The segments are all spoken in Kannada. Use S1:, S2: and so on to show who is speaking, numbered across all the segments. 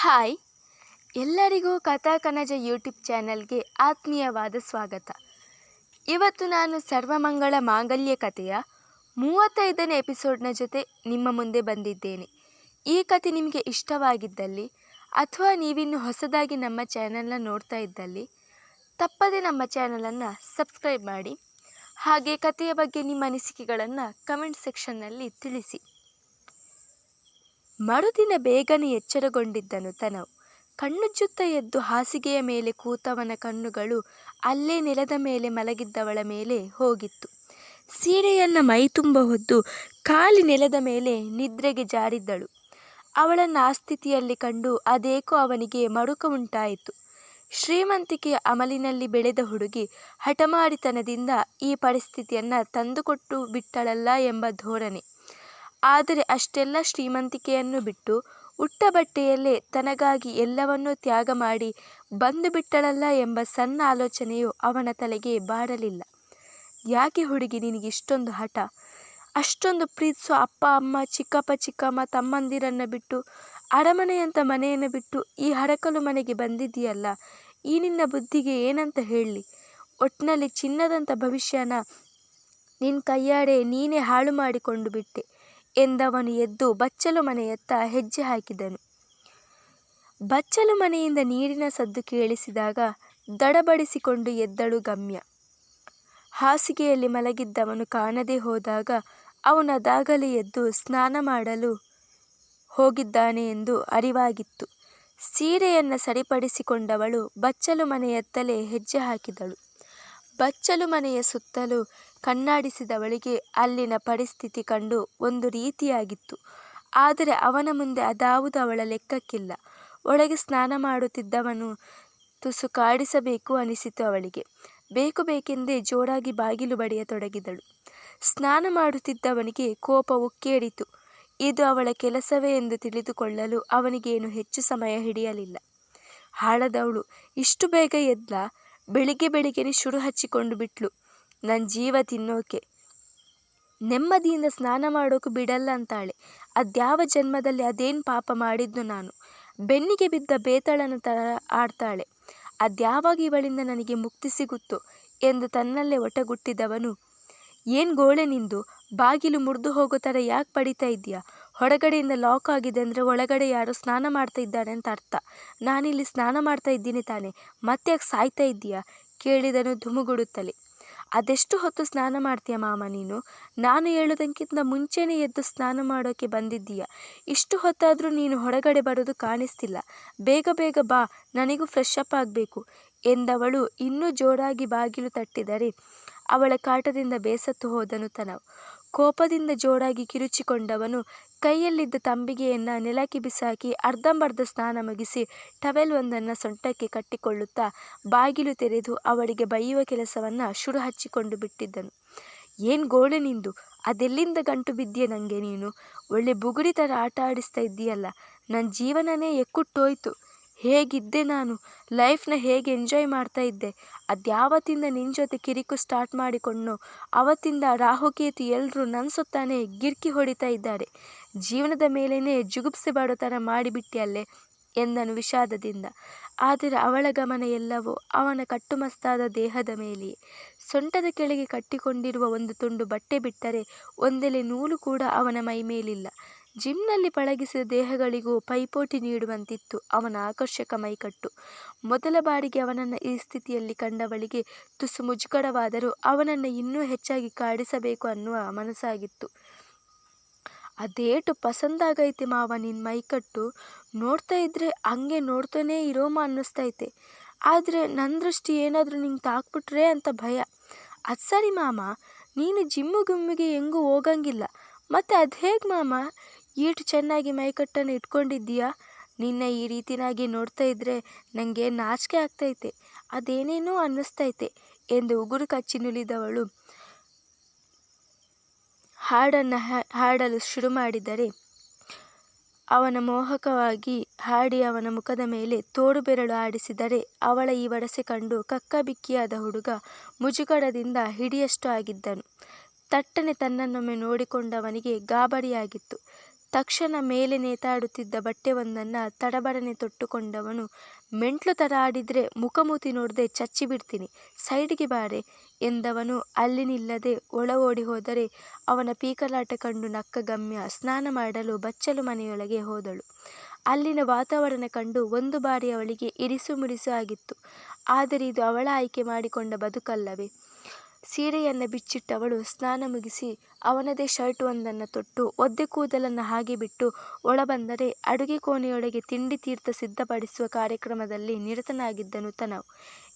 S1: ಹಾಯ್. ಎಲ್ಲರಿಗೂ ಕಥಾ ಕನಜ ಯೂಟ್ಯೂಬ್ ಚಾನಲ್ಗೆ ಆತ್ಮೀಯವಾದ ಸ್ವಾಗತ. ಇವತ್ತು ನಾನು ಸರ್ವಮಂಗಳ ಮಾಂಗಲ್ಯ ಕಥೆಯ ಮೂವತ್ತೈದನೇ ಎಪಿಸೋಡ್ನ ಜೊತೆ ನಿಮ್ಮ ಮುಂದೆ ಬಂದಿದ್ದೇನೆ. ಈ ಕತೆ ನಿಮಗೆ ಇಷ್ಟವಾಗಿದ್ದಲ್ಲಿ ಅಥವಾ ನೀವಿನ್ನು ಹೊಸದಾಗಿ ನಮ್ಮ ಚಾನಲ್ನ ನೋಡ್ತಾ ಇದ್ದಲ್ಲಿ, ತಪ್ಪದೆ ನಮ್ಮ ಚಾನಲನ್ನು ಸಬ್ಸ್ಕ್ರೈಬ್ ಮಾಡಿ. ಹಾಗೆ ಕಥೆಯ ಬಗ್ಗೆ ನಿಮ್ಮ ಅನಿಸಿಕೆಗಳನ್ನು ಕಮೆಂಟ್ ಸೆಕ್ಷನ್ನಲ್ಲಿ ತಿಳಿಸಿ. ಮರುದಿನ ಬೇಗನೆ ಎಚ್ಚರಗೊಂಡಿದ್ದನು ತನವು ಕಣ್ಣುಜ್ಜುತ್ತ ಎದ್ದು ಹಾಸಿಗೆಯ ಮೇಲೆ ಕೂತವನ ಕಣ್ಣುಗಳು ಅಲ್ಲೇ ನೆಲದ ಮೇಲೆ ಮಲಗಿದ್ದವಳ ಮೇಲೆ ಹೋಗಿತ್ತು. ಸೀರೆಯನ್ನು ಮೈತುಂಬ ಹೊದ್ದು ಖಾಲಿ ನೆಲದ ಮೇಲೆ ನಿದ್ರೆಗೆ ಜಾರಿದ್ದಳು. ಅವಳನ್ನು ಆ ಸ್ಥಿತಿಯಲ್ಲಿ ಕಂಡು ಅದೇಕೋ ಅವನಿಗೆ ಮರುಕ ಉಂಟಾಯಿತು. ಶ್ರೀಮಂತಿಕೆಯ ಅಮಲಿನಲ್ಲಿ ಬೆಳೆದ ಹುಡುಗಿ ಹಠಮಾರಿತನದಿಂದ ಈ ಪರಿಸ್ಥಿತಿಯನ್ನು ತಂದುಕೊಟ್ಟು ಬಿಟ್ಟಳಲ್ಲ ಎಂಬ ಧೋರಣೆ. ಆದರೆ ಅಷ್ಟೆಲ್ಲ ಶ್ರೀಮಂತಿಕೆಯನ್ನು ಬಿಟ್ಟು ಉಟ್ಟ ಬಟ್ಟೆಯಲ್ಲೇ ತನಗಾಗಿ ಎಲ್ಲವನ್ನೂ ತ್ಯಾಗ ಮಾಡಿ ಬಂದು ಬಿಟ್ಟಳಲ್ಲ ಎಂಬ ಸಣ್ಣ ಆಲೋಚನೆಯು ಅವನ ತಲೆಗೆ ಬಾಡಲಿಲ್ಲ. ಯಾಕೆ ಹುಡುಗಿ ನಿನಗೆ ಇಷ್ಟೊಂದು ಹಠ? ಅಷ್ಟೊಂದು ಪ್ರೀತಿಸೋ ಅಪ್ಪ, ಅಮ್ಮ, ಚಿಕ್ಕಪ್ಪ, ಚಿಕ್ಕಮ್ಮ, ತಮ್ಮಂದಿರನ್ನು ಬಿಟ್ಟು ಅರಮನೆಯಂಥ ಮನೆಯನ್ನು ಬಿಟ್ಟು ಈ ಹರಕಲು ಮನೆಗೆ ಬಂದಿದ್ದೀಯಲ್ಲ? ಈ ನಿನ್ನ ಬುದ್ಧಿಗೆ ಏನಂತ ಹೇಳಿ? ಒಟ್ಟಿನಲ್ಲಿ ಚಿನ್ನದಂಥ ಭವಿಷ್ಯನ ನಿನ್ನ ಕೈಯಾಡೆ ನೀನೇ ಹಾಳು ಮಾಡಿಕೊಂಡು ಬಿಟ್ಟೆ. ಎಂದವನು ಎದ್ದು ಬಚ್ಚಲು ಮನೆಯತ್ತ ಹೆಜ್ಜೆ ಹಾಕಿದನು. ಬಚ್ಚಲು ಮನೆಯಿಂದ ನೀರಿನ ಸದ್ದು ಕೇಳಿಸಿದಾಗ ದಡಬಡಿಸಿಕೊಂಡು ಎದ್ದಳು ಗಮ್ಯ. ಹಾಸಿಗೆಯಲ್ಲಿ ಮಲಗಿದ್ದವನು ಕಾಣದೆ ಹೋದಾಗ ಅವನದಾಗಲೇ ಎದ್ದು ಸ್ನಾನ ಮಾಡಲು ಹೋಗಿದ್ದಾನೆ ಎಂದು ಅರಿವಾಗಿತ್ತು. ಸೀರೆಯನ್ನು ಸರಿಪಡಿಸಿಕೊಂಡವಳು ಬಚ್ಚಲು ಮನೆಯತ್ತಲೇ ಹೆಜ್ಜೆ ಹಾಕಿದಳು. ಬಚ್ಚಲು ಮನೆಯ ಸುತ್ತಲೂ ಕಣ್ಣಾಡಿಸಿದವಳಿಗೆ ಅಲ್ಲಿನ ಪರಿಸ್ಥಿತಿ ಕಂಡು ಒಂದು ರೀತಿಯಾಗಿತ್ತು. ಆದರೆ ಅವನ ಮುಂದೆ ಅದಾವುದು ಅವಳ ಲೆಕ್ಕಕ್ಕಿಲ್ಲ. ಒಳಗೆ ಸ್ನಾನ ಮಾಡುತ್ತಿದ್ದವನು ತುಸು ಕಾಡಿಸಬೇಕು ಅನಿಸಿತು ಅವಳಿಗೆ. ಬೇಕು ಬೇಕೆಂದೇ ಜೋರಾಗಿ ಬಾಗಿಲು ಬಡಿಯತೊಡಗಿದಳು. ಸ್ನಾನ ಮಾಡುತ್ತಿದ್ದವನಿಗೆ ಕೋಪ ಉಕ್ಕೇಡಿತು ಇದು ಅವಳ ಕೆಲಸವೇ ಎಂದು ತಿಳಿದುಕೊಳ್ಳಲು ಅವನಿಗೇನು ಹೆಚ್ಚು ಸಮಯ ಹಿಡಿಯಲಿಲ್ಲ. ಹಾಳದವಳು, ಇಷ್ಟು ಬೇಗ ಎದ್ಲ ಬೆಳಿಗ್ಗೆ ಬೆಳಿಗ್ಗೆನೆ ಶುರು ಹಚ್ಚಿಕೊಂಡು ಬಿಟ್ಲು. ನನ್ನ ಜೀವ ತಿನ್ನೋಕೆ. ನೆಮ್ಮದಿಯಿಂದ ಸ್ನಾನ ಮಾಡೋಕೆ ಬಿಡಲ್ಲ ಅಂತಾಳೆ. ಅದ್ಯಾವ ಜನ್ಮದಲ್ಲಿ ಅದೇನು ಪಾಪ ಮಾಡಿದ್ದು ನಾನು. ಬೆನ್ನಿಗೆ ಬಿದ್ದ ಬೇತಾಳನ ಥರ ಆಡ್ತಾಳೆ. ಅದ್ಯಾವಾಗ ಇವಳಿಂದ ನನಗೆ ಮುಕ್ತಿ ಸಿಗುತ್ತೋ ಎಂದು ತನ್ನಲ್ಲೇ ಒಟಗುಟ್ಟಿದವನು. ಏನು ಗೋಳೆ ನಿಂದು? ಬಾಗಿಲು ಮುರಿದು ಹೋಗೋ ಥರ ಯಾಕೆ ಪಡಿತಾ ಇದೆಯಾ ಹೊರಗಡೆಯಿಂದ ಲಾಕ್ ಆಗಿದೆ ಅಂದರೆ ಒಳಗಡೆ ಯಾರೋ ಸ್ನಾನ ಮಾಡ್ತಾ ಇದ್ದಾರೆ ಅಂತ ಅರ್ಥ. ನಾನಿಲ್ಲಿ ಸ್ನಾನ ಮಾಡ್ತಾ ಇದ್ದೀನಿ ತಾನೆ, ಮತ್ತೆ ಯಾಕೆ ಸಾಯ್ತಾ ಇದ್ದೀಯಾ? ಕೇಳಿದನು ಧುಮುಗುಡುತ್ತಲೇ. ಅದೆಷ್ಟು ಹೊತ್ತು ಸ್ನಾನ ಮಾಡ್ತೀಯ ಮಾಮ ನೀನು? ನಾನು ಹೇಳೋದಕ್ಕಿಂತ ಮುಂಚೆನೇ ಎದ್ದು ಸ್ನಾನ ಮಾಡೋಕ್ಕೆ ಬಂದಿದ್ದೀಯ? ಇಷ್ಟು ಹೊತ್ತಾದರೂ ನೀನು ಹೊರಗಡೆ ಬರೋದು ಕಾಣಿಸ್ತಿಲ್ಲ. ಬೇಗ ಬೇಗ ಬಾ, ನನಗೂ ಫ್ರೆಶ್ ಅಪ್ ಆಗಬೇಕು ಎಂದವಳು ಇನ್ನೂ ಜೋರಾಗಿ ಬಾಗಿಲು ತಟ್ಟಿದರೆ ಅವಳ ಕಾಟದಿಂದ ಬೇಸತ್ತು ಹೋದನು ತನವ್. ಕೋಪದಿಂದ ಜೋರಾಗಿ ಕಿರುಚಿಕೊಂಡವನು ಕೈಯಲ್ಲಿದ್ದ ತಂಬಿಗೆಯನ್ನು ನೆಲಕ್ಕೆ ಬಿಸಾಕಿ ಅರ್ಧಂಬರ್ಧ ಸ್ನಾನ ಮುಗಿಸಿ ಟವೆಲ್ ಒಂದನ್ನು ಸೊಂಟಕ್ಕೆ ಕಟ್ಟಿಕೊಳ್ಳುತ್ತಾ ಬಾಗಿಲು ತೆರೆದು ಅವಳಿಗೆ ಬೈಯುವ ಕೆಲಸವನ್ನು ಶುರು ಹಚ್ಚಿಕೊಂಡು ಬಿಟ್ಟಿದ್ದನು. ಏನು ಗೋಳೆ ನಿಂದು? ಅದೆಲ್ಲಿಂದ ಗಂಟು ಬಿದ್ದೀಯ ನನಗೆ ನೀನು? ಒಳ್ಳೆ ಬುಗುಡಿ ಥರ ಆಟ ಆಡಿಸ್ತಾ ಇದ್ದೀಯಲ್ಲ. ನನ್ನ ಜೀವನನೇ ಎಕ್ಕುಟ್ಟೋಯ್ತು. ಹೇಗಿದ್ದೆ ನಾನು? ಲೈಫ್ನ ಹೇಗೆ ಎಂಜಾಯ್ ಮಾಡ್ತಾ ಇದ್ದೆ? ಅದ್ಯಾವತ್ತಿಂದ ನಿನ್ನ ಜೊತೆ ಕಿರಿಕು ಸ್ಟಾರ್ಟ್ ಮಾಡಿಕೊಂಡು ಅವತ್ತಿಂದ ರಾಹುಕೇತು ಎಲ್ಲರೂ ನನ್ನ ಸುತ್ತಾನೆ ಗಿರ್ಕಿ ಹೊಡಿತಾ ಇದ್ದಾರೆ. ಜೀವನದ ಮೇಲೇ ಜುಗುಪ್ಸೆ ಬಾಡೋ ಥರ ಮಾಡಿಬಿಟ್ಟಿಯಲ್ಲೇ ಎಂದನು ವಿಷಾದದಿಂದ. ಆದರೆ ಅವಳ ಗಮನ ಎಲ್ಲವೂ ಅವನ ಕಟ್ಟುಮಸ್ತಾದ ದೇಹದ ಮೇಲೆಯೇ. ಸೊಂಟದ ಕೆಳಗೆ ಕಟ್ಟಿಕೊಂಡಿರುವ ಒಂದು ತುಂಡು ಬಟ್ಟೆ ಬಿಟ್ಟರೆ ಒಂದೆಲೆ ನೂಲು ಕೂಡ ಅವನ ಮೈ ಮೇಲಿಲ್ಲ. ಜಿಮ್ನಲ್ಲಿ ಪಳಗಿಸಿದ ದೇಹಗಳಿಗೂ ಪೈಪೋಟಿ ನೀಡುವಂತಿತ್ತು ಅವನ ಆಕರ್ಷಕ ಮೈಕಟ್ಟು. ಮೊದಲ ಬಾರಿಗೆ ಅವನನ್ನು ಈ ಸ್ಥಿತಿಯಲ್ಲಿ ಕಂಡವಳಿಗೆ ತುಸು ಮುಜುಗರವಾದರೂ ಅವನನ್ನು ಇನ್ನೂ ಹೆಚ್ಚಾಗಿ ಕಾಡಿಸಬೇಕು ಅನ್ನುವ ಮನಸ್ಸಾಗಿತ್ತು. ಅದೇಟು ಪಸಂದಾಗೈತೆ ಮಾವ ನಿನ್ನ ಮೈಕಟ್ಟು. ನೋಡ್ತಾ ಇದ್ರೆ ಹಂಗೆ ನೋಡ್ತಾನೇ ಇರೋಮ ಅನ್ನಿಸ್ತೈತೆ. ಆದರೆ ನನ್ನ ದೃಷ್ಟಿ ಏನಾದರೂ ನಿಂಗೆ ತಾಕ್ಬಿಟ್ರೆ ಅಂತ ಭಯ. ಅದು ಸರಿ ಮಾಮ, ನೀನು ಜಿಮ್ಮು ಗುಮ್ಮಿಗೆ ಹೆಂಗೂ ಹೋಗಂಗಿಲ್ಲ. ಮತ್ತು ಅದು ಹೇಗೆ ಮಾಮ? ಈಟು ಚೆನ್ನಾಗಿ ಮೈಕಟ್ಟನ್ನು ಇಟ್ಕೊಂಡಿದ್ದೀಯಾ? ನಿನ್ನ ಈ ರೀತಿನಾಗಿ ನೋಡ್ತಾ ಇದ್ದರೆ ನನಗೆ ನಾಚಿಕೆ ಆಗ್ತೈತೆ. ಅದೇನೇನೋ ಅನ್ನಿಸ್ತೈತೆ ಎಂದು ಉಗುರು ಕಚ್ಚಿ ನುಲಿದವಳು. ಹಾಡನ್ನು ಹಾಡಲು ಶುರು ಮಾಡಿದರೆ ಅವನ ಮೋಹಕವಾಗಿ ಹಾಡಿ ಅವನ ಮುಖದ ಮೇಲೆ ತೋಡು ಬೆರಳು ಆಡಿಸಿದರೆ ಅವಳ ಈ ವಡಸೆ ಕಂಡು ಕಕ್ಕಬಿಕ್ಕಿಯಾದ ಹುಡುಗ ಮುಜುಗಡದಿಂದ ಹಿಡಿಯಷ್ಟು ಆಗಿದ್ದನು. ತಟ್ಟನೆ ತನ್ನನ್ನೊಮ್ಮೆ ನೋಡಿಕೊಂಡವನಿಗೆ ಗಾಬರಿಯಾಗಿತ್ತು. ತಕ್ಷಣ ಮೇಲೆ ನೇತಾಡುತ್ತಿದ್ದ ಬಟ್ಟೆಯೊಂದನ್ನು ತಡಬಡನೆ ತೊಟ್ಟುಕೊಂಡವನು, ಮೆಂಟ್ಲು ಥರ ಆಡಿದರೆ ಮುಖಮೂತಿ ನೋಡದೆ ಚಚ್ಚಿಬಿಡ್ತೀನಿ ಸೈಡ್ಗೆ ಸೈಡಿಗೆ ಬಾರೆ, ಎಂದವನು ಅಲ್ಲಿ ನಿಲ್ಲದೆ ಒಳ ಓಡಿ ಹೋದರೆ ಅವನ ಪೀಕಲಾಟ ಕಂಡು ನಕ್ಕ ಗಮ್ಯ ಸ್ನಾನ ಮಾಡಲು ಬಚ್ಚಲು ಮನೆಯೊಳಗೆ ಹೋದಳು. ಅಲ್ಲಿನ ವಾತಾವರಣ ಕಂಡು ಒಂದು ಬಾರಿ ಅವಳಿಗೆ ಇರಿಸು ಮುಡಿಸು ಆಗಿತ್ತು, ಆದರೆ ಇದು ಅವಳ ಆಯ್ಕೆ ಮಾಡಿಕೊಂಡ ಬದುಕಲ್ಲವೇ? ಸೀರೆಯನ್ನು ಬಿಚ್ಚಿಟ್ಟವಳು, ಸ್ನಾನ ಮುಗಿಸಿ ಅವನದೇ ಶರ್ಟ್ ಒಂದನ್ನು ತೊಟ್ಟು, ಒದ್ದೆ ಕೂದಲನ್ನು ಹಾಗೆ ಬಿಟ್ಟು ಒಳಬಂದರೆ ಅಡುಗೆ ಕೋಣೆಯೊಳಗೆ ತಿಂಡಿ ತೀರ್ಥ ಸಿದ್ಧಪಡಿಸುವ ಕಾರ್ಯಕ್ರಮದಲ್ಲಿ ನಿರತನಾಗಿದ್ದನು ತನವ್.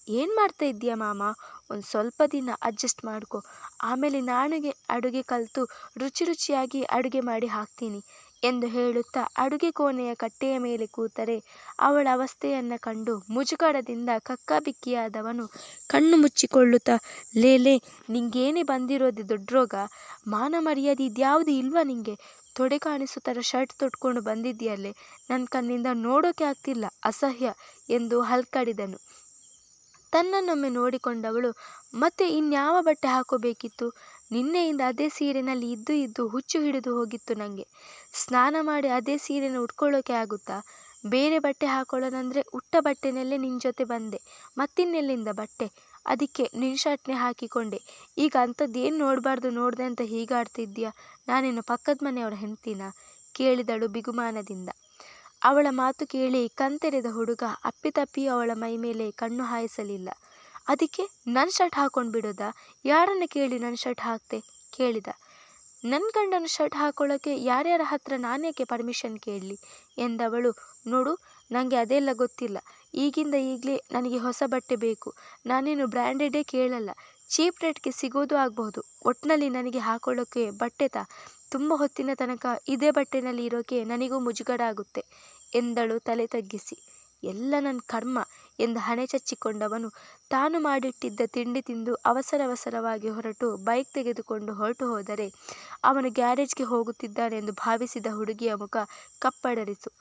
S1: ಏನು ಮಾಡ್ತಾ ಇದ್ದೀಯ ಮಾಮ? ಒಂದು ಸ್ವಲ್ಪ ದಿನ ಅಡ್ಜಸ್ಟ್ ಮಾಡ್ಕೊ. ಆಮೇಲೆ ನಾನುಗೆ ಅಡುಗೆ ಕಲಿತು ರುಚಿ ರುಚಿಯಾಗಿ ಅಡುಗೆ ಮಾಡಿ ಹಾಕ್ತೀನಿ. ಎಂದು ಹೇಳುತ್ತಾ ಅಡುಗೆ ಕೋಣೆಯ ಕಟ್ಟೆಯ ಮೇಲೆ ಕೂತರೆ ಅವಳ ಅವಸ್ಥೆಯನ್ನು ಕಂಡು ಮುಜುಗರದಿಂದ ಕಕ್ಕಾಬಿಕ್ಕಿಯಾದವನು ಕಣ್ಣು ಮುಚ್ಚಿಕೊಳ್ಳುತ್ತಾ ಲೇಲೆ ನಿಂಗೇನೇ ಬಂದಿರೋದು ದೊಡ್ಡ ರೋಗ? ಮಾನ ಮರ್ಯಾದೆ ಇದ್ಯಾವುದು ಇಲ್ವಾ ನಿಂಗೆ? ತೊಡೆ ಕಾಣಿಸೋ ಥರ ಶರ್ಟ್ ತೊಟ್ಕೊಂಡು ಬಂದಿದ್ದೀಯಲ್ಲೇ? ನನ್ನ ಕಣ್ಣಿಂದ ನೋಡೋಕೆ ಆಗ್ತಿಲ್ಲ, ಅಸಹ್ಯ, ಎಂದು ಹಲ್ಕಡಿದನು. ತನ್ನನ್ನೊಮ್ಮೆ ನೋಡಿಕೊಂಡವಳು, ಮತ್ತೆ ಇನ್ಯಾವ ಬಟ್ಟೆ ಹಾಕೋಬೇಕಿತ್ತು? ನಿನ್ನೆಯಿಂದ ಅದೇ ಸೀರೆನಲ್ಲಿ ಇದ್ದು ಇದ್ದು ಹುಚ್ಚು ಹಿಡಿದು ಹೋಗಿತ್ತು ನನಗೆ ಸ್ನಾನ ಮಾಡಿ ಅದೇ ಸೀರೆನ ಉಟ್ಕೊಳ್ಳೋಕೆ ಆಗುತ್ತಾ? ಬೇರೆ ಬಟ್ಟೆ ಹಾಕೊಳ್ಳೋದಂದರೆ ಉಟ್ಟ ಬಟ್ಟೆನಲ್ಲೇ ನಿನ್ನ ಜೊತೆ ಬಂದೆ, ಮತ್ತಿನ್ನೆಲ್ಲಿಂದ ಬಟ್ಟೆ? ಅದಕ್ಕೆ ನಿನ್ನ ಶರ್ಟ್ನೇ ಹಾಕಿಕೊಂಡೆ. ಈಗ ಅಂಥದ್ದೇನು ನೋಡಬಾರ್ದು ನೋಡಿದೆ ಅಂತ ಹೀಗಾಡ್ತಿದ್ಯಾ? ನಾನೇನು ಪಕ್ಕದ ಮನೆಯವರ ಹೆಂಡ್ತಿನ? ಕೇಳಿದಳು ಬಿಗುಮಾನದಿಂದ. ಅವಳ ಮಾತು ಕೇಳಿ ಕಂತೆರೆದ ಹುಡುಗ ಅಪ್ಪಿತಪ್ಪಿ ಅವಳ ಮೈ ಮೇಲೆ ಕಣ್ಣು ಹಾಯಿಸಲಿಲ್ಲ. ಅದಕ್ಕೆ ನನ್ನ ಶರ್ಟ್ ಹಾಕೊಂಡು ಬಿಡೋದಾ ಯಾರನ್ನು ಕೇಳಿ ನನ್ನ ಶರ್ಟ್ ಹಾಕ್ತೆ? ಕೇಳಿದ. ನನ್ನ ಗಂಡನ ಶರ್ಟ್ ಹಾಕೊಳ್ಳೋಕ್ಕೆ ಯಾರ್ಯಾರ ಹತ್ರ ನಾನೇಕೆ ಪರ್ಮಿಷನ್ ಕೇಳಲಿ? ಎಂದವಳು. ನೋಡು ನನಗೆ ಅದೆಲ್ಲ ಗೊತ್ತಿಲ್ಲ. ಈಗಿಂದ ಈಗಲೇ ನನಗೆ ಹೊಸ ಬಟ್ಟೆ ಬೇಕು. ನಾನೇನು ಬ್ರ್ಯಾಂಡೆಡೇ ಕೇಳಲ್ಲ. ಚೀಪ್ ರೇಟ್ಗೆ ಸಿಗೋದು ಆಗಬಹುದು. ಒಟ್ಟಿನಲ್ಲಿ ನನಗೆ ಹಾಕೊಳ್ಳೋಕ್ಕೆ ಬಟ್ಟೆ ತಾ. ತುಂಬ ಹೊತ್ತಿನ ತನಕ ಇದೇ ಬಟ್ಟೆನಲ್ಲಿ ಇರೋಕೆ ನನಗೂ ಮುಜುಗರ ಆಗುತ್ತೆ, ಎಂದಳು ತಲೆ ತಗ್ಗಿಸಿ. ಎಲ್ಲ ನನ್ನ ಕರ್ಮ. ಎಂದು ಹಣೆ ಚಚ್ಚಿಕೊಂಡವನು. ತಾನು ಮಾಡಿಟ್ಟಿದ್ದ ತಿಂಡಿ ತಿಂದು ಅವಸರವಸರವಾಗಿ ಹೊರಟು ಬೈಕ್ ತೆಗೆದುಕೊಂಡು ಹೊರಟು ಹೋದರೆ ಅವನು ಗ್ಯಾರೇಜ್ಗೆ ಹೋಗುತ್ತಿದ್ದಾನೆಂದು ಭಾವಿಸಿದ ಹುಡುಗಿಯ ಮುಖ ಕಪ್ಪಡರಿಸು.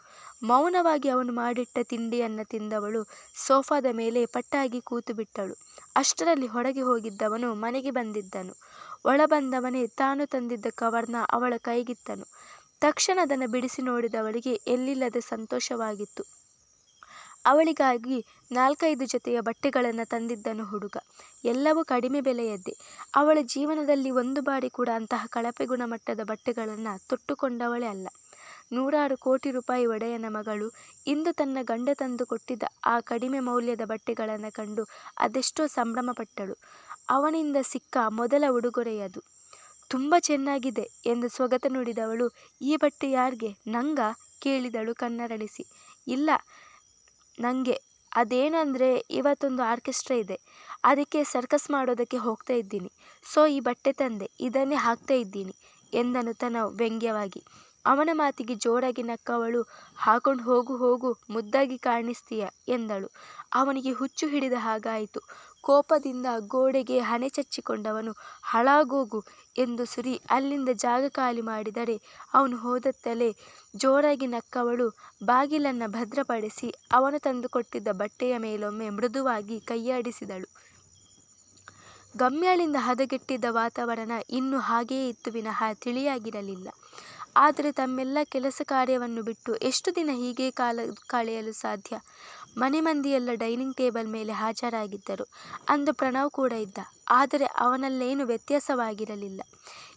S1: ಮೌನವಾಗಿ ಅವನು ಮಾಡಿಟ್ಟ ತಿಂಡಿಯನ್ನು ತಿಂದವಳು ಸೋಫಾದ ಮೇಲೆ ಪಟ್ಟಾಗಿ ಕೂತು ಬಿಟ್ಟಳು ಅಷ್ಟರಲ್ಲಿ ಹೊರಗೆ ಹೋಗಿದ್ದವನು ಮನೆಗೆ ಬಂದಿದ್ದನು. ಒಳ ಬಂದವನೇ ತಾನು ತಂದಿದ್ದ ಕವರ್ನ ಅವಳ ಕೈಗಿತ್ತನು. ತಕ್ಷಣ ಅದನ್ನು ಬಿಡಿಸಿ ನೋಡಿದವಳಿಗೆ ಎಲ್ಲಿಲ್ಲದ ಸಂತೋಷವಾಗಿತ್ತು. ಅವಳಿಗಾಗಿ ನಾಲ್ಕೈದು ಜೊತೆಯ ಬಟ್ಟೆಗಳನ್ನು ತಂದಿದ್ದನು ಹುಡುಗ. ಎಲ್ಲವೂ ಕಡಿಮೆ ಬೆಲೆಯದ್ದೇ. ಅವಳ ಜೀವನದಲ್ಲಿ ಒಂದು ಬಾರಿ ಕೂಡ ಅಂತಹ ಕಳಪೆ ಗುಣಮಟ್ಟದ ಬಟ್ಟೆಗಳನ್ನು ತೊಟ್ಟುಕೊಂಡವಳೇ ಅಲ್ಲ. ನೂರಾರು ಕೋಟಿ ರೂಪಾಯಿ ಒಡೆಯನ ಮಗಳು ಇಂದು ತನ್ನ ಗಂಡ ತಂದು ಕೊಟ್ಟಿದ್ದ ಆ ಕಡಿಮೆ ಮೌಲ್ಯದ ಬಟ್ಟೆಗಳನ್ನು ಕಂಡು ಅದೆಷ್ಟೋ ಸಂಭ್ರಮಪಟ್ಟಳು. ಅವನಿಂದ ಸಿಕ್ಕ ಮೊದಲ ಉಡುಗೊರೆಯದು. ತುಂಬ ಚೆನ್ನಾಗಿದೆ ಎಂದು ಸ್ವಗತ ನುಡಿದವಳು, ಈ ಬಟ್ಟೆ ಯಾರಿಗೆ? ನಂಗ? ಕೇಳಿದಳು ಕನ್ನರಳಿಸಿ. ಇಲ್ಲ ನನಗೆ ಅದೇನಂದರೆ ಇವತ್ತೊಂದು ಆರ್ಕೆಸ್ಟ್ರಾ ಇದೆ. ಅದಕ್ಕೆ ಸರ್ಕಸ್ ಮಾಡೋದಕ್ಕೆ ಹೋಗ್ತಾ ಇದ್ದೀನಿ. ಸೊ, ಈ ಬಟ್ಟೆ ತಂದೆ, ಇದನ್ನೇ ಹಾಕ್ತಾ ಇದ್ದೀನಿ, ಎಂದನು ತನ್ನ ವ್ಯಂಗ್ಯವಾಗಿ. ಅವನ ಮಾತಿಗೆ ಜೋರಾಗಿ ನಕ್ಕವಳು, ಹಾಕೊಂಡು ಹೋಗು ಹೋಗು ಮುದ್ದಾಗಿ ಕಾಣಿಸ್ತೀಯ, ಎಂದಳು. ಅವನಿಗೆ ಹುಚ್ಚು ಹಿಡಿದ ಹಾಗಾಯಿತು. ಕೋಪದಿಂದ ಗೋಡೆಗೆ ಹಣೆ ಚಚ್ಚಿಕೊಂಡವನು, ಹಾಳಾಗೋಗು ಎಂದು ಸುರಿ ಅಲ್ಲಿಂದ ಜಾಗ ಖಾಲಿ ಮಾಡಿದರೆ ಅವನು ಹೋದತ್ತಲೇ ಜೋರಾಗಿ ನಕ್ಕವಳು. ಬಾಗಿಲನ್ನು ಭದ್ರಪಡಿಸಿ ಅವನು ತಂದುಕೊಟ್ಟಿದ್ದ ಬಟ್ಟೆಯ ಮೇಲೊಮ್ಮೆ ಮೃದುವಾಗಿ ಕೈಯಾಡಿಸಿದಳು. ಗಮ್ಯಾಳಿಂದ ಹದಗೆಟ್ಟಿದ್ದ ವಾತಾವರಣ ಇನ್ನೂ ಹಾಗೆಯೇ ಇತ್ತು ವಿನಃ ತಿಳಿಯಾಗಿರಲಿಲ್ಲ. ಆದರೆ ತಮ್ಮೆಲ್ಲ ಕೆಲಸ ಕಾರ್ಯವನ್ನು ಬಿಟ್ಟು ಎಷ್ಟು ದಿನ ಹೀಗೆ ಕಾಲ ಕಳೆಯಲು ಸಾಧ್ಯ? ಮನೆ ಮಂದಿಯೆಲ್ಲ ಡೈನಿಂಗ್ ಟೇಬಲ್ ಮೇಲೆ ಹಾಜರಾಗಿದ್ದರು. ಅಂದು ಪ್ರಣವ್ ಕೂಡ ಇದ್ದ. ಆದರೆ ಅವನಲ್ಲೇನು ವ್ಯತ್ಯಾಸವಾಗಿರಲಿಲ್ಲ.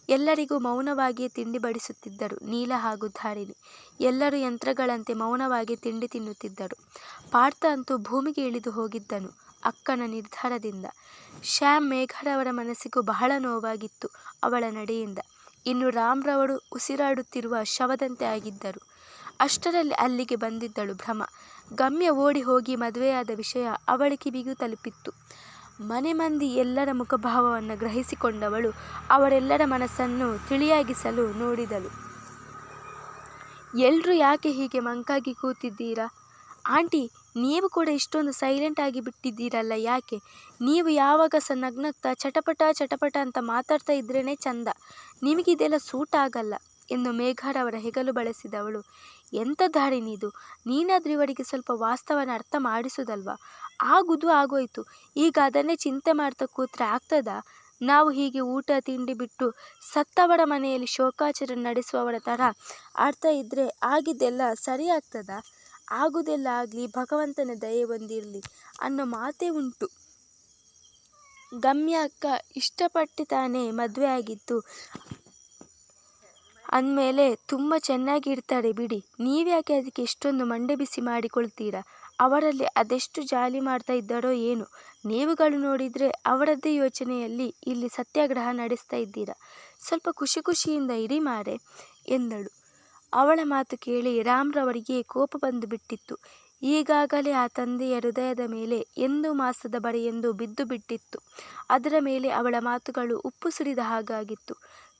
S1: ಎಲ್ಲರಿಗೂ ಮೌನವಾಗಿಯೇ ತಿಂಡಿ ಬಡಿಸುತ್ತಿದ್ದರು. ನೀಲ ಹಾಗೂ ಧಾರಿಣಿ. ಎಲ್ಲರೂ ಯಂತ್ರಗಳಂತೆ ಮೌನವಾಗಿ ತಿಂಡಿ ತಿನ್ನುತ್ತಿದ್ದರು. ಪಾರ್ಥ ಅಂತೂ ಭೂಮಿಗೆ ಇಳಿದು ಹೋಗಿದ್ದನು ಅಕ್ಕನ ನಿರ್ಧಾರದಿಂದ. ಶ್ಯಾಮ್ ಮೇಘರವರ ಮನಸ್ಸಿಗೂ ಬಹಳ ನೋವಾಗಿತ್ತು ಅವಳ ನಡೆಯಿಂದ. ಇನ್ನು ರಾಮ್ರವರು ಉಸಿರಾಡುತ್ತಿರುವ ಶವದಂತೆ ಆಗಿದ್ದರು. ಅಷ್ಟರಲ್ಲಿ ಅಲ್ಲಿಗೆ ಬಂದಿದ್ದಳು ಭ್ರಮ. ಗಮ್ಯ ಓಡಿ ಹೋಗಿ ಮದುವೆಯಾದ ವಿಷಯ ಅವಳ ಕಿವಿಗೂ ತಲುಪಿತ್ತು. ಮನೆ ಮಂದಿ ಎಲ್ಲರ ಮುಖಭಾವವನ್ನು ಗ್ರಹಿಸಿಕೊಂಡವಳು ಅವರೆಲ್ಲರ ಮನಸ್ಸನ್ನು ತಿಳಿಯಾಗಿಸಲು ನೋಡಿದಳು. ಎಲ್ಲರೂ ಯಾಕೆ ಹೀಗೆ ಮಂಕಾಗಿ ಕೂತಿದ್ದೀರಾ? ಆಂಟಿ, ನೀವು ಕೂಡ ಇಷ್ಟೊಂದು ಸೈಲೆಂಟ್ ಆಗಿ ಬಿಟ್ಟಿದ್ದೀರಲ್ಲ ಯಾಕೆ? ನೀವು ಯಾವಾಗ ಸಹ ನಗ್ನಗ್ತಾ ಚಟಪಟ ಚಟಪಟ ಅಂತ ಮಾತಾಡ್ತಾ ಇದ್ರೇ ಚಂದ. ನಿಮಗಿದೆಲ್ಲ ಸೂಟ್ ಆಗಲ್ಲ ಎಂದು ಮೇಘರವರ ಹೆಗಲು ಬಳಸಿದವಳು. ಎಂಥ ದಾರಿ ನೀದು? ನೀನಾದರೂ ಇವರಿಗೆ ಸ್ವಲ್ಪ ವಾಸ್ತವನ ಅರ್ಥ ಮಾಡಿಸೋದಲ್ವಾ? ಆಗುದು ಆಗೋಯ್ತು. ಈಗ ಅದನ್ನೇ ಚಿಂತೆ ಮಾಡ್ತಾ ಕೂತ್ರೆ ಆಗ್ತದಾ? ನಾವು ಹೀಗೆ ಊಟ, ತಿಂಡಿ ಬಿಟ್ಟು ಸತ್ತವರ ಮನೆಯಲ್ಲಿ ಶೋಕಾಚರಣೆ ನಡೆಸುವವರ ಥರ ಅರ್ಥ ಇದ್ದರೆ ಆಗಿದ್ದೆಲ್ಲ ಸರಿ ಆಗ್ತದಾ? ಆಗುದೆಲ್ಲ ಆಗಲಿ, ಭಗವಂತನ ದಯೆ ಒಂದಿರಲಿ ಅನ್ನೋ ಮಾತೇ ಉಂಟು. ಗಮ್ಯ ಅಕ್ಕ ಇಷ್ಟಪಟ್ಟು ತಾನೇ ಮದುವೆ ಆಗಿದ್ದು. ಅಂದಮೇಲೆ ತುಂಬ ಚೆನ್ನಾಗಿ ಇಡ್ತಾರೆ ಬಿಡಿ. ನೀವ್ಯಾಕೆ ಅದಕ್ಕೆ ಇಷ್ಟೊಂದು ಮಂಡೆ ಬಿಸಿ ಮಾಡಿಕೊಳ್ತೀರಾ? ಅವರಲ್ಲಿ ಅದೆಷ್ಟು ಜಾಲಿ ಮಾಡ್ತಾ ಇದ್ದಾರೋ ಏನು? ನೀವುಗಳು ನೋಡಿದರೆ ಅವರದ್ದೇ ಯೋಚನೆಯಲ್ಲಿ ಇಲ್ಲಿ ಸತ್ಯಾಗ್ರಹ ನಡೆಸ್ತಾ ಇದ್ದೀರಾ? ಸ್ವಲ್ಪ ಖುಷಿ ಖುಷಿಯಿಂದ ಇರಿ ಮಾರೆ, ಎಂದಳು. ಅವಳ ಮಾತು ಕೇಳಿ ರಾಮ್ರವರಿಗೆ ಕೋಪ ಬಂದು ಬಿಟ್ಟಿತ್ತು. ಈಗಾಗಲೇ ಆ ತಂದೆಯ ಹೃದಯದ ಮೇಲೆ ಎಂದು ಮಾಸದ ಬರೆಯೆಂದು ಬಿದ್ದು ಬಿಟ್ಟಿತ್ತು. ಅದರ ಮೇಲೆ ಅವಳ ಮಾತುಗಳು ಉಪ್ಪು ಸುರಿದ ಹಾಗಾಗಿತ್ತು.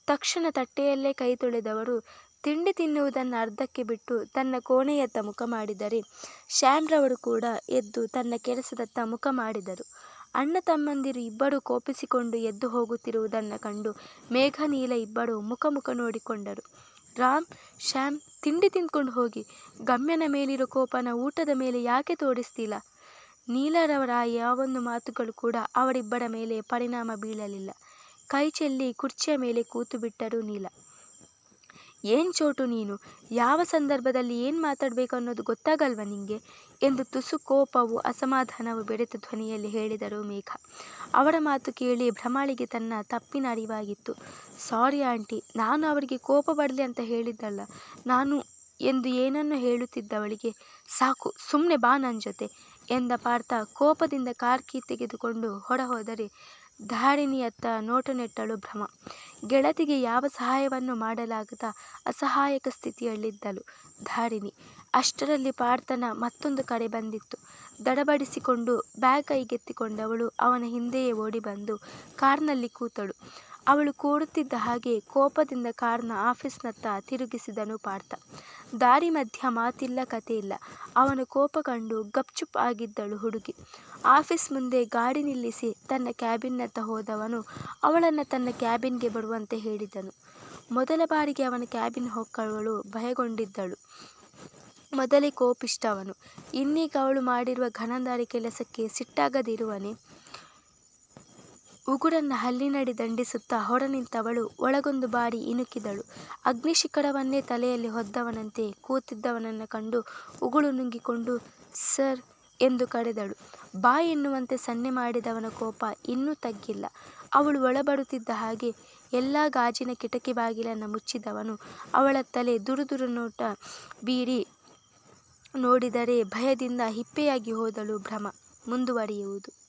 S1: ತಕ್ಷಣ ತಟ್ಟೆಯಲ್ಲೇ ಕೈ ತೊಳೆದವರು ತಿಂಡಿ ತಿನ್ನುವುದನ್ನು ಅರ್ಧಕ್ಕೆ ಬಿಟ್ಟು ತನ್ನ ಕೋಣೆಯತ್ತ ಮುಖ ಮಾಡಿದರೆ. ಶ್ಯಾಮ್ರವರು ಕೂಡ ಎದ್ದು ತನ್ನ ಕೆಲಸದತ್ತ ಮುಖ ಮಾಡಿದರು. ಅಣ್ಣ ತಮ್ಮಂದಿರು ಇಬ್ಬರು ಕೋಪಿಸಿಕೊಂಡು ಎದ್ದು ಹೋಗುತ್ತಿರುವುದನ್ನು ಕಂಡು ಮೇಘನೀಲ ಇಬ್ಬರು ಮುಖ ಮುಖ ನೋಡಿಕೊಂಡರು. ರಾಮ್, ಶ್ಯಾಮ್ ತಿಂಡಿ ತಿಂದ್ಕೊಂಡು ಹೋಗಿ, ಗಮ್ಯನ ಮೇಲಿರೋ ಕೋಪನ ಊಟದ ಮೇಲೆ ಯಾಕೆ ತೋರಿಸ್ತಿಲ್ಲ? ನೀಲರವರ ಯಾವೊಂದು ಮಾತುಗಳು ಕೂಡ ಅವರಿಬ್ಬರ ಮೇಲೆ ಪರಿಣಾಮ ಬೀಳಲಿಲ್ಲ. ಕೈ ಚೆಲ್ಲಿ ಕುರ್ಚಿಯ ಮೇಲೆ ಕೂತು ಬಿಟ್ಟರು ನೀಲ. ಏನ್ ಚೋಟು ನೀನು? ಯಾವ ಸಂದರ್ಭದಲ್ಲಿ ಏನು ಮಾತಾಡಬೇಕು ಅನ್ನೋದು ಗೊತ್ತಾಗಲ್ವಾ ನಿಂಗೆ? ಎಂದು ತುಸು ಕೋಪವು ಅಸಮಾಧಾನವು ಬೆರೆತ ಧ್ವನಿಯಲ್ಲಿ ಹೇಳಿದರು ಮೇಘ. ಅವರ ಮಾತು ಕೇಳಿ ಭ್ರಮಾಳಿಗೆ ತನ್ನ ತಪ್ಪಿನ ಅರಿವಾಗಿತ್ತು. ಸಾರಿ ಆಂಟಿ, ನಾನು ಅವರಿಗೆ ಕೋಪ ಬರಲಿ ಅಂತ ಹೇಳಿದ್ದಲ್ಲ. ನಾನು ಎಂದು ಏನನ್ನು ಹೇಳುತ್ತಿದ್ದವಳಿಗೆ, ಸಾಕು ಸುಮ್ಮನೆ ಬಾ ನನ್ನ ಜೊತೆ ಎಂದ ಪಾರ್ಥ ಕೋಪದಿಂದ ಕಾರ್ಕಿ ತೆಗೆದುಕೊಂಡು ಹೊರಹೋದರೆ ಧಾರಿಣಿಯತ್ತ ನೋಟ ನೆಟ್ಟಳು ಭ್ರಮ. ಗೆಳತಿಗೆ ಯಾವ ಸಹಾಯವನ್ನು ಮಾಡಲಾಗದ ಅಸಹಾಯಕ ಸ್ಥಿತಿಯಲ್ಲಿದ್ದಳು ಧಾರಿಣಿ. ಅಷ್ಟರಲ್ಲಿ ಪಾರ್ಥನ ಮತ್ತೊಂದು ಕರೆ ಬಂದಿತ್ತು. ದಡಬಡಿಸಿಕೊಂಡು ಬ್ಯಾಗ್ ಕೈಗೆತ್ತಿಕೊಂಡವಳು ಅವನ ಹಿಂದೆಯೇ ಓಡಿ ಬಂದು ಕಾರ್ನಲ್ಲಿ ಕೂತಳು. ಅವಳು ಕೂಡುತ್ತಿದ್ದ ಹಾಗೆ ಕೋಪದಿಂದ ಕಾರ್ನ ಆಫೀಸ್ನತ್ತ ತಿರುಗಿಸಿದನು ಪಾರ್ಥ. ದಾರಿ ಮಧ್ಯ ಮಾತಿಲ್ಲ, ಕತೆ ಇಲ್ಲ. ಅವನ ಕೋಪ ಕಂಡು ಗಪ್ಚುಪ್ ಆಗಿದ್ದಳು ಹುಡುಗಿ. ಆಫೀಸ್ ಮುಂದೆ ಗಾಡಿ ನಿಲ್ಲಿಸಿ ತನ್ನ ಕ್ಯಾಬಿನ್ನತ್ತ ಹೋದವನು ಅವಳನ್ನು ತನ್ನ ಕ್ಯಾಬಿನ್ಗೆ ಬರುವಂತೆ ಹೇಳಿದನು. ಮೊದಲ ಬಾರಿಗೆ ಅವನ ಕ್ಯಾಬಿನ್ ಹೊಕ್ಕವಳು ಭಯಗೊಂಡಿದ್ದಳು. ಮೊದಲೇ ಕೋಪಿಷ್ಟವನು. ಇನ್ನೀಗ ಅವಳು ಮಾಡಿರುವ ಘನಂದಾರಿ ಕೆಲಸಕ್ಕೆ ಸಿಟ್ಟಾಗದಿರುವನೆ ಉಗುರನ್ನ ಹಲ್ಲಿನಡಿ ದಂಡಿಸುತ್ತಾ ಹೊರನಿಂತವಳು ಒಳಗೊಂದು ಬಾರಿ ಇಣುಕಿದಳು. ಅಗ್ನಿಶಿಖರವನ್ನೇ ತಲೆಯಲ್ಲಿ ಹೊದ್ದವನಂತೆ ಕೂತಿದ್ದವನನ್ನು ಕಂಡು ಉಗುಳು ನುಂಗಿಕೊಂಡು, ಸರ್ ಎಂದು ಕರೆದಳು. ಬಾ ಎನ್ನುವಂತೆ ಸನ್ನೆ ಮಾಡಿದವನ ಕೋಪ ಇನ್ನೂ ತಗ್ಗಿಲ್ಲ. ಅವಳು ಒಳಬರುತ್ತಿದ್ದ ಹಾಗೆ ಎಲ್ಲ ಗಾಜಿನ ಕಿಟಕಿ ಬಾಗಿಲನ್ನು ಮುಚ್ಚಿದವನು. ಅವಳ ತಲೆ ದುರುದುರು ನೋಟ ಬೀರಿ ನೋಡಿದರೆ ಭಯದಿಂದ ಹಿಪ್ಪೆಯಾಗಿ ಹೋದಳು ಭ್ರಮ. ಮುಂದುವರಿಯುವುದು.